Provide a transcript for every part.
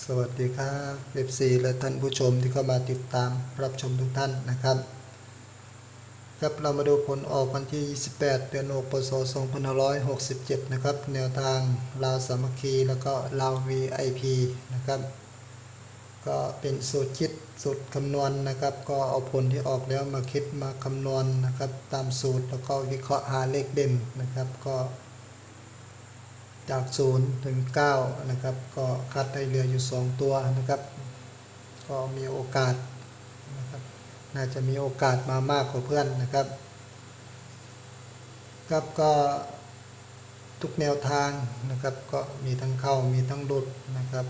สวัสดีครับเอฟซีและท่านผู้ชมที่เข้ามาติดตามรับชมทุกท่านนะครับ ครับเรามาดูผลออกวันที่ 28 เดือน6ปศ2567 นะครับ แนวทางลาวสามัคคีแล้วก็ลาว VIP นะครับ ก็เป็นสูตรคิดสูตรคำนวณนะครับ ก็เอาผลที่ออกแล้วมาคิดมาคำนวณนะครับ ตามสูตรแล้วก็วิเคราะห์หาเลขเด่นนะครับ ก็ จาก 0 ถึง 9 นะครับ ก็คัดได้เหลืออยู่ 2 ตัวนะครับ ก็มีโอกาสนะครับน่าจะมีโอกาสมามากกว่าเพื่อนนะครับ ครับก็ทุกแนวทางนะครับก็มีทั้งเข้ามีทั้งหลุดนะครับ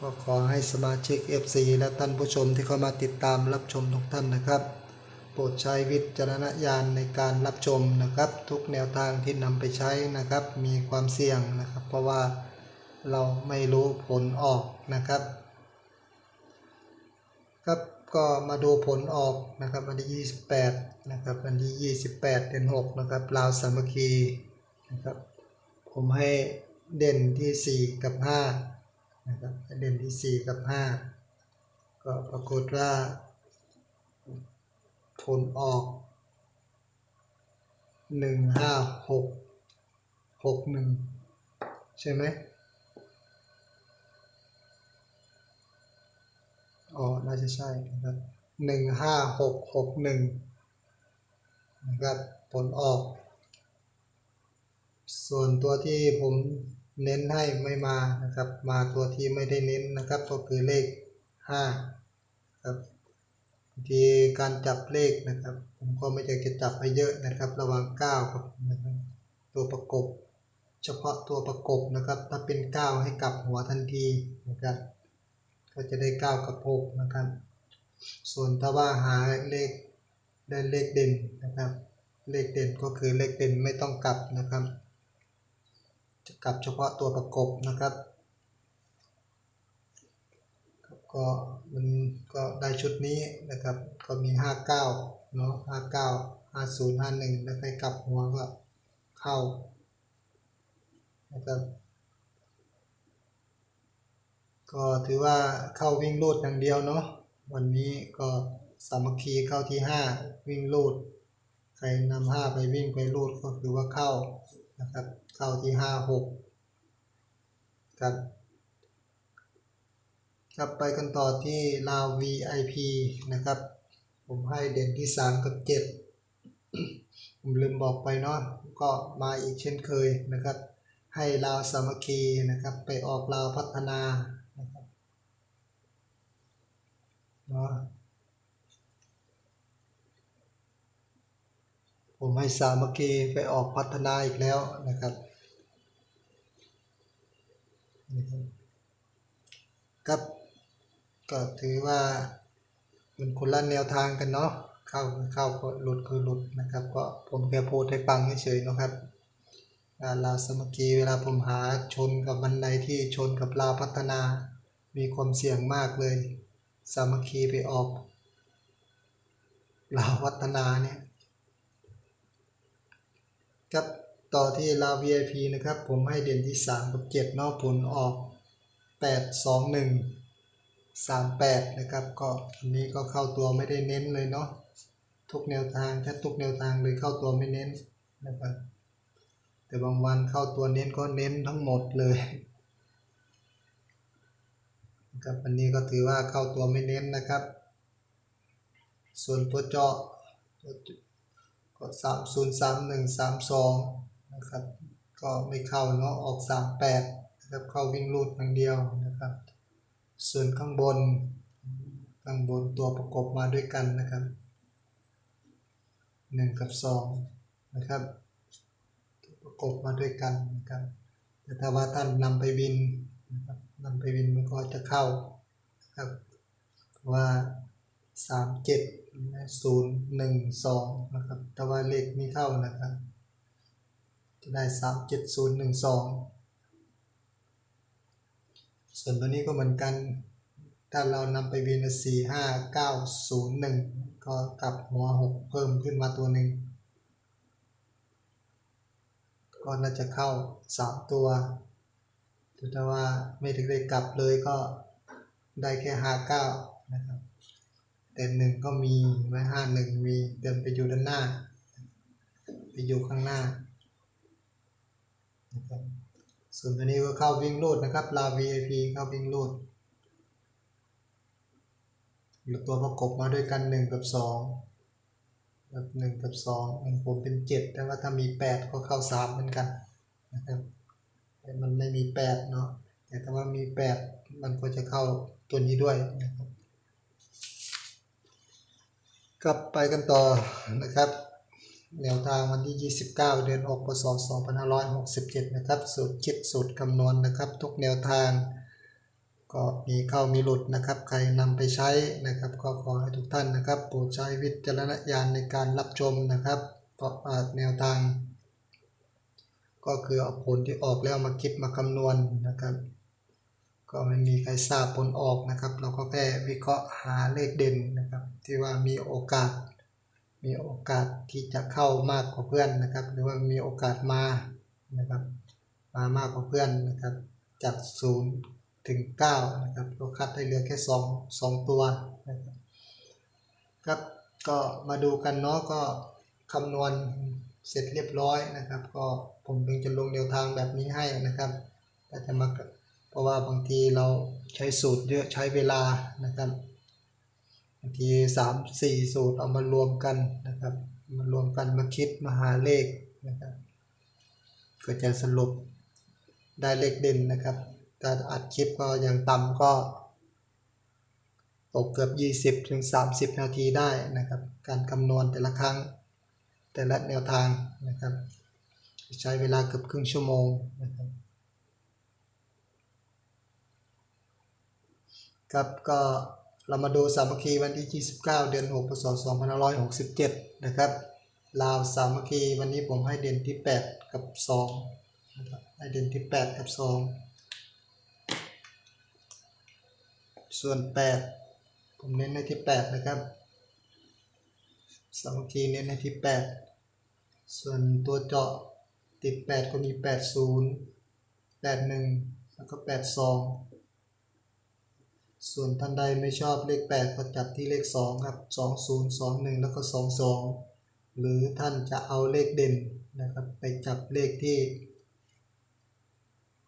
ก็ขอให้สมาชิก FC และท่านผู้ชมที่เข้ามาติดตามรับชมทุกท่านนะครับ โปรดใช้วิจารณญาณในการรับชมนะครับ ทุกแนวทางที่นำไปใช้นะครับ มีความเสี่ยงนะครับ เพราะว่าเราไม่รู้ผลออกนะครับ ครับก็มาดูผลออกนะครับวันที่ 28 นะครับวันที่ 28 เดือน 6 นะครับลาวสามัคคีนะครับผมให้เด่นที่ 4 กับ5นะครับเด่นที่ 4 กับ 5 ก็ปรากฏว่า ผลออกหนึ่งห้าหกหกหนึ่งใช่ไหมอ๋อ น่าจะใช่นะครับหนึ่งห้าหกหกหนึ่งนะครับผลออก ส่วนตัวที่ผมเน้นให้ไม่มานะครับ มาตัวที่ไม่ได้เน้นนะครับ ก็คือเลขห้าครับ ทีการจับเลขนะครับ ผมก็ไม่อยากจะจับไปเยอะนะครับ ระหว่าง9กับนะครับตัวประกบ เฉพาะตัวประกบนะครับ ถ้าเป็น 9 ให้กลับหัวทันทีนะครับ ก็จะได้ 9 กับ 6 นะครับ ส่วนถ้าว่าหาเลขได้เลขเด่นนะครับ เลขเด่นก็คือเลขเด่นไม่ต้องกลับนะครับ จะกลับเฉพาะตัวประกบนะครับ ก็มันก็ได้ชุดนี้นะครับ ก็มี 59 เนาะ 59 50 51 แล้วไปกลับหัวก็เข้านะครับ ก็ถือว่าเข้าวิ่งลูดอย่างเดียวเนาะ วันนี้ก็สามัคคีเข้าที่ 5 วิ่งลูด ใครนำ5ไปวิ่งไปลูดก็คือว่าเข้านะครับ เข้าที่ 5 6ครับ ครับไปกันต่อที่ลาว VIP นะครับ ผมให้เด่นที่ 3 กับ 7 ผมลืมบอกไปเนาะก็มาอีกเช่นเคยนะครับ ให้ลาวสามัคคีนะครับไปออกลาวพัฒนานะครับเนาะผมให้สามัคคีไปออกพัฒนาอีกแล้วนะครับนะครับครับ ก็ถือว่ามันคนละแนวทางกันเนาะเข้าเข้าก็หลุดคือหลุดนะครับก็ผมแค่พูดให้ฟังเฉยๆเนาะครับอ่าลาวสมัคคีเวลาผมหาชนกับวันใดที่ชนกับลาวพัฒนา มีความเสี่ยงมากเลย สามัคคีไปออกลาวพัฒนาเนี่ยครับต่อที่ลาว VIP นะครับ ผมให้เด่นที่ 3 กับ7เนาะผลออกแปด สองหนึ่งสามแปดนะครับ ก็อันนี้ก็เข้าตัวไม่ได้เน้นเลยเนาะทุกแนวทางแค่ทุกแนวทางเลยเข้าตัวไม่เน้นนะครับ แต่บางวันเข้าตัวเน้นก็เน้นทั้งหมดเลยนะครับอันนี้ก็ถือว่าเข้าตัวไม่เน้นนะครับ ส่วนตัวเจาะก็สามศูนย์สามหนึ่งสามสองนะครับก็ไม่เข้าเนาะออกสามแปดนะครับเข้าวิ่งรูดอย่างเดียวนะครับ ส่วนข้างบน ข้างบนตัวประกบมาด้วยกันนะครับหนึ่งกับสองนะครับตัวประกบมาด้วยกันนะครับ แต่ถ้าว่าท่านนำไปวินนะครับนำไปวินมันก็จะเข้านะครับว่าสามเจ็ดศูนย์หนึ่งสองนะครับแต่ว่าเลขไม่เข้านะครับ จะได้สามเจ็ดศูนย์หนึ่ง ส่วนตัวนี้ก็เหมือนกัน ถ้าเรานำไปวินสี่ห้าเก้าศูนย์หนึ่งก็กลับหัวหกเพิ่มขึ้นมาตัวหนึ่งก็น่าจะเข้าสามตัวแถ้าว่าไม่ถึงได้กลับเลยก็ได้แค่ห้าเก้านะครับ แต่หนึ่งก็มีไว้ห้าหนึ่งมีเดินไปอยู่ด้านหน้า ไปอยู่ข้างหน้านะครับ ส่วนตัวนี้ก็เข้าวิ่งรูดนะครับลา VIP เข้าวิ่งรูดตัวประกบมาด้วยกันหนึ่งกับสองแบบหนึ่งกับสองของผมเป็นเจ็ดแต่ว่าถ้ามีแปดก็เข้าสามเหมือนกันนะครับแต่มันไม่มีแปดเนาะแต่ถ้าว่ามีแปดมันก็จะเข้าตัวนี้ด้วยนะครับกลับไปกันต่อนะครับ แนวทางวันที่ 29 เดือน6พศ2567 นะครับ สูตรคิดสูตรคำนวณนะครับ ทุกแนวทาง ก็มีเข้ามีหลุดนะครับ ใครนำไปใช้นะครับ ก็ขอให้ทุกท่านนะครับโปรดใช้วิจารณญาณในการรับชมนะครับเพราะว่าแนวทาง ก็คือเอาผลที่ออกแล้วมาคิดมาคำนวณนะครับก็ไม่มีใครทราบผลออกนะครับ เราก็แค่วิเคราะห์หาเลขเด่นนะครับ ที่ว่ามีโอกาส มีโอกาสที่จะเข้ามากกว่าเพื่อนนะครับ หรือว่ามีโอกาสมานะครับมามากกว่าเพื่อนนะครับจากศูนย์ถึงเก้านะครับเราคัดให้เหลือแค่สองตัวนะครับครับก็มาดูกันเนาะก็คำนวณเสร็จเรียบร้อยนะครับ ก็ผมถึงจะลงแนวทางแบบนี้ให้นะครับก็จะมาเพราะว่าบางทีเราใช้สูตรเยอะใช้เวลานะครับ บางทีสามสี่สูตรเอามารวมกันนะครับมารวมกันมาคิดมาหาเลขนะครับก็จะสรุปได้เลขเด่นนะครับถ้าอัดคลิปก็อย่างต่ำก็ตกเกือบ 20ถึง30 นาทีได้นะครับ การคำนวณแต่ละครั้งแต่ละแนวทางนะครับ ใช้เวลาเกือบครึ่งชั่วโมงนะครับครับก็ เรามาดูสามัคคีวันที่ 29 เดือน6พศ2567 นะครับ ลาวสามัคคีวันนี้ผมให้เด่นที่ 8 กับ2นะครับให้เด่นที่ 8 กับ 2 ส่วน 8 ผมเน้นในที่ 8 นะครับ สามัคคีเน้นในที่ 8 ส่วนตัวเจาะติด 8 ก็มี 80 81 แล้วก็ 82 ส่วนท่านใดไม่ชอบเลข 8 ก็จับที่เลข 2 ครับ 20 21 แล้วก็ 22 หรือท่านจะเอาเลขเด่นนะครับ ไปจับเลขที่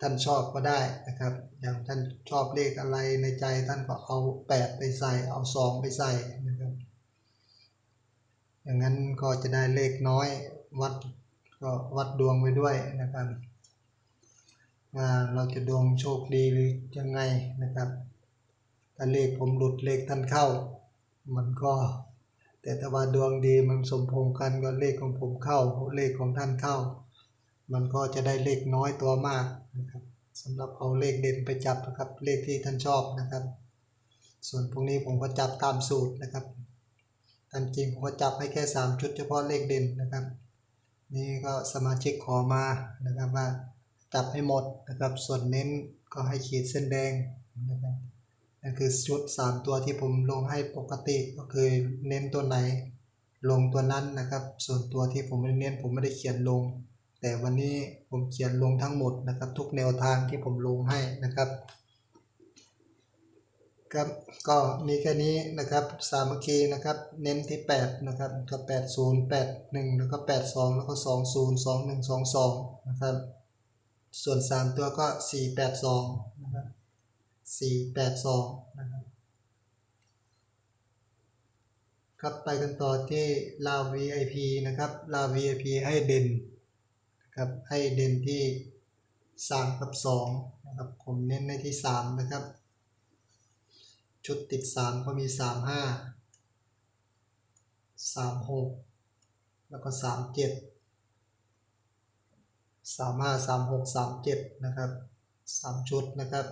ท่านชอบก็ได้นะครับ อย่างท่านชอบเลขอะไรในใจท่านก็เอา 8 ไปใส่ เอา 2 ไปใส่นะครับ อย่างนั้นก็จะได้เลขน้อยวัดก็วัดดวงไว้ด้วยนะครับว่าเราจะดวงโชคดีหรือยังไงนะครับ ถ้าเลขผมหลุดเลขท่านเข้า มันก็ แต่ถ้าว่าดวงดีมันสมพงกันก็เลขของผมเข้าเลขของท่านเข้า มันก็จะได้เลขน้อยตัวมากนะครับสำหรับเอาเลขเด่นไปจับนะครับเลขที่ท่านชอบนะครับ ส่วนพวกนี้ผมก็จับตามสูตรนะครับตามจริงผมก็จับให้แค่ 3 ชุดเฉพาะเลขเด่นนะครับ นี่ก็สมาชิกขอมานะครับว่าจับให้หมดนะครับส่วนเน้นก็ให้ขีดเส้นแดงนะครับ นั่นคือชุด 3 ตัวที่ผมลงให้ปกติก็คือเน้นตัวไหน ลงตัวนั้นนะครับ ส่วนตัวที่ผมไม่ได้เน้นผมไม่ได้เขียนลง แต่วันนี้ผมเขียนลงทั้งหมดนะครับ ทุกแนวทางที่ผมลงให้นะครับครับก็มีแค่นี้นะครับสามัคคีนะครับ เน้นที่ 8 นะครับก็80 81แปดหนึ่งแล้วก็82แล้วก็20 21 22นะครับ ส่วน 3 ตัวก็482นะครับสี่แปดสองนะครับ ครับ ครับไปกันต่อที่ลาว VIP นะครับลาว VIP ให้เด่นนะครับให้เด่นที่สามกับสองนะครับ ผมเน้นในที่สามนะครับ ชุดติดสามก็มีสามห้าสามหกแล้วก็สามเจ็ดสามห้าสามหกสามเจ็ดนะครับสามชุดนะครับ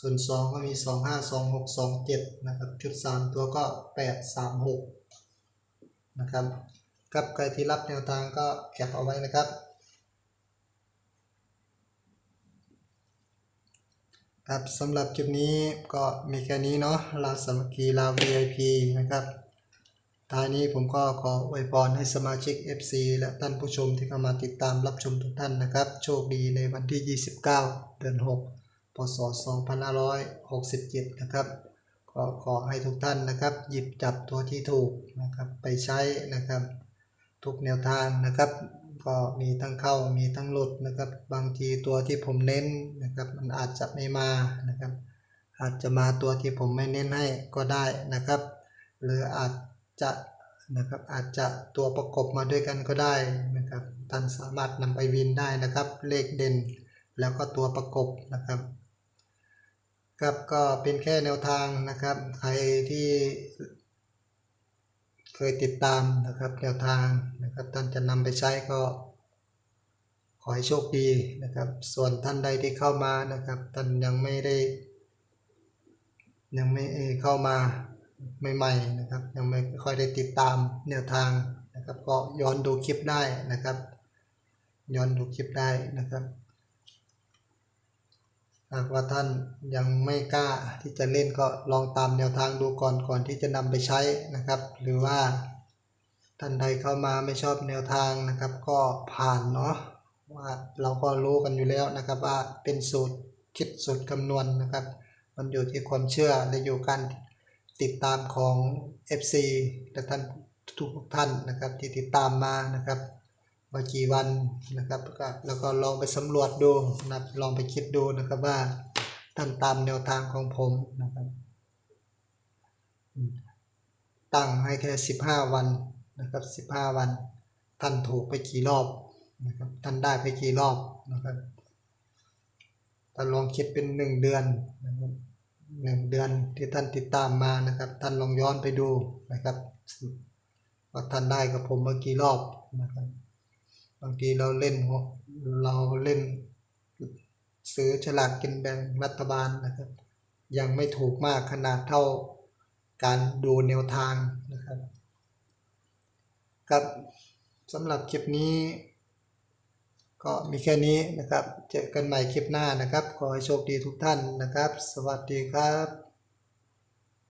ส่วน2ก็มี2 5 2 6 2 7นะครับชุด3ตัวก็8 3 6นะครับกับใครที่รับแนวทางก็แคปเอาไว้นะครับครับสำหรับจุดนี้ก็มีแค่นี้เนาะลาสมัคคีลาว VIP นะครับท้ายนี้ผมก็ขออวยพรให้สมาชิก FC และท่านผู้ชมที่เข้ามาติดตามรับชมทุกท่านนะครับ โชคดีในวันที่ 29 เดือน 6 ศ 2567 นะครับ ก็ขอให้ทุกท่านนะครับ หยิบจับตัวที่ถูกนะครับไปใช้นะครับ ทุกแนวทางนะครับ ก็มีทั้งเข้ามีทั้งหลุดนะครับ บางทีตัวที่ผมเน้นนะครับ มันอาจจะไม่มานะครับ อาจจะมาตัวที่ผมไม่เน้นให้ก็ได้นะครับ หรืออาจจะนะครับอาจจะตัวประกบมาด้วยกันก็ได้นะครับท่านสามารถนำไปวินได้นะครับ เลขเด่น แล้วก็ตัวประกบนะครับ ครับก็เป็นแค่แนวทางนะครับ ใครที่เคยติดตามนะครับแนวทางนะครับท่านจะนำไปใช้ก็ ขอให้โชคดีนะครับ ส่วนท่านใดที่เข้ามานะครับท่านยังไม่ได้ ยังไม่เข้ามาใหม่ๆนะครับ ยังไม่ค่อยได้ติดตามแนวทางนะครับ ก็ย้อนดูคลิปได้นะครับ ย้อนดูคลิปได้นะครับ หากว่าท่านยังไม่กล้าที่จะเล่นก็ลองตามแนวทางดูก่อนก่อนที่จะนำไปใช้นะครับ หรือว่าท่านใดเข้ามาไม่ชอบแนวทางนะครับ ก็ผ่านเนาะว่าเราก็รู้กันอยู่แล้วนะครับ ว่าเป็นสูตรคิดสูตรคำนวณนะครับ มันอยู่ที่ความเชื่อและอยู่การติดตามของ FC และท่านทุกท่านนะครับที่ติดตามมานะครับ มากี่วันนะครับแล้วก็แล้วก็ลองไปสำรวจดูนะลองไปคิดดูนะครับว่าท่านตามแนวทางของผมนะครับ ตั้งให้แค่สิบห้าวันนะครับสิบห้าวัน ท่านถูกไปกี่รอบนะครับท่านได้ไปกี่รอบนะครับถ้าลองคิดเป็นหนึ่งเดือนนะครับหนึ่งเดือนที่ท่านติดตามมานะครับ ท่านลองย้อนไปดูนะครับว่าท่านได้กับผมเมากี่รอบนะครับ บางทีเราเล่นเราเล่นซื้อฉลากกินแบ่งรัฐบาลนะครับ ยังไม่ถูกมากขนาดเท่าการดูแนวทางนะครับครับสำหรับคลิปนี้ ก็มีแค่นี้นะครับ เจอกันใหม่คลิปหน้านะครับ ขอให้โชคดีทุกท่านนะครับ สวัสดีครับ